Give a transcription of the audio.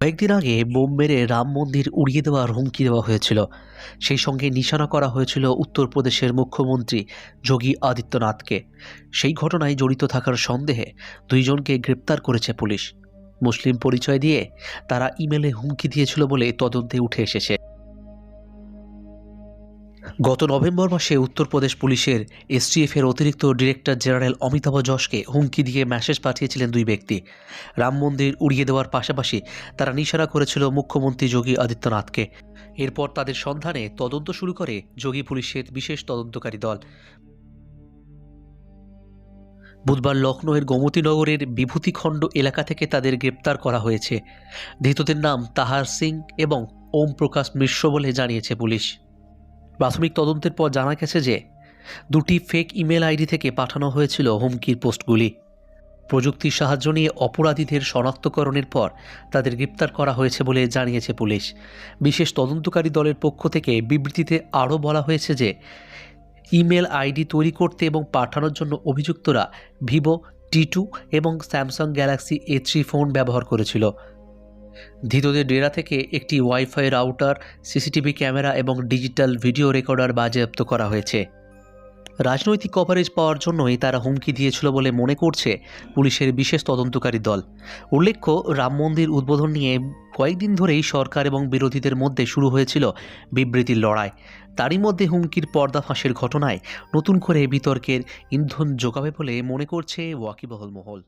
কয়েকদিন আগে বোম মেরে রাম মন্দির উড়িয়ে দেওয়ার হুমকি দেওয়া হয়েছিল। সেই সঙ্গে নিশানা করা হয়েছিল উত্তরপ্রদেশের মুখ্যমন্ত্রী যোগী আদিত্যনাথকে। সেই ঘটনায় জড়িত থাকার সন্দেহে দুইজনকে গ্রেপ্তার করেছে পুলিশ। মুসলিম পরিচয় দিয়ে তারা ইমেলে হুমকি দিয়েছিল বলে তদন্তে উঠে এসেছে। গত নভেম্বর মাসে উত্তরপ্রদেশ পুলিশের এসটিএফ এর অতিরিক্ত ডিরেক্টর জেনারেল অমিতাভ যশকে হুমকি দিয়ে মেসেজ পাঠিয়েছিলেন দুই ব্যক্তি। রাম মন্দির উড়িয়ে দেওয়ার পাশাপাশি তারা নিশানা করেছিল মুখ্যমন্ত্রী যোগী আদিত্যনাথকে। এরপর তাদের সন্ধানে তদন্ত শুরু করে যোগী পুলিশের বিশেষ তদন্তকারী দল। বুধবার লখনৌয়ের গোমতীনগরের বিভূতিখণ্ড এলাকা থেকে তাদের গ্রেপ্তার করা হয়েছে। ধৃতদের নাম তাহার সিং এবং ওম প্রকাশ মিশ্র বলে জানিয়েছে পুলিশ। প্রাথমিক তদন্তের পর জানা গেছে যে দুটি ফেক ইমেল আইডি থেকে পাঠানো হয়েছিল হুমকির পোস্টগুলি। প্রযুক্তির সাহায্য নিয়ে অপরাধীদের শনাক্তকরণের পর তাদের গ্রেপ্তার করা হয়েছে বলে জানিয়েছে পুলিশ। বিশেষ তদন্তকারী দলের পক্ষ থেকে বিবৃতিতে আরও বলা হয়েছে যে ইমেল আইডি তৈরি করতে এবং পাঠানোর জন্য অভিযুক্তরা ভিভো, টি টু এবং Samsung Galaxy A three phone ব্যবহার করেছিল। ধৃতদের ডেরা থেকে একটি ওয়াইফাই রাউটার, সিসিটিভি ক্যামেরা এবং ডিজিটাল ভিডিও রেকর্ডার বাজেয়াপ্ত করা হয়েছে। রাজনৈতিক কভারেজ পাওয়ার জন্যই তারা হুমকি দিয়েছিল বলে মনে করছে পুলিশের বিশেষ তদন্তকারী দল। উল্লেখ্য, রাম মন্দির উদ্বোধন নিয়ে কয়েকদিন ধরেই সরকার এবং বিরোধীদের মধ্যে শুরু হয়েছিল বিবৃতির লড়াই। তারই মধ্যে হুমকির পর্দা ফাঁসের ঘটনায় নতুন করে বিতর্কের ইন্ধন যোগাবে বলে মনে করছে ওয়াকিবহল মহল।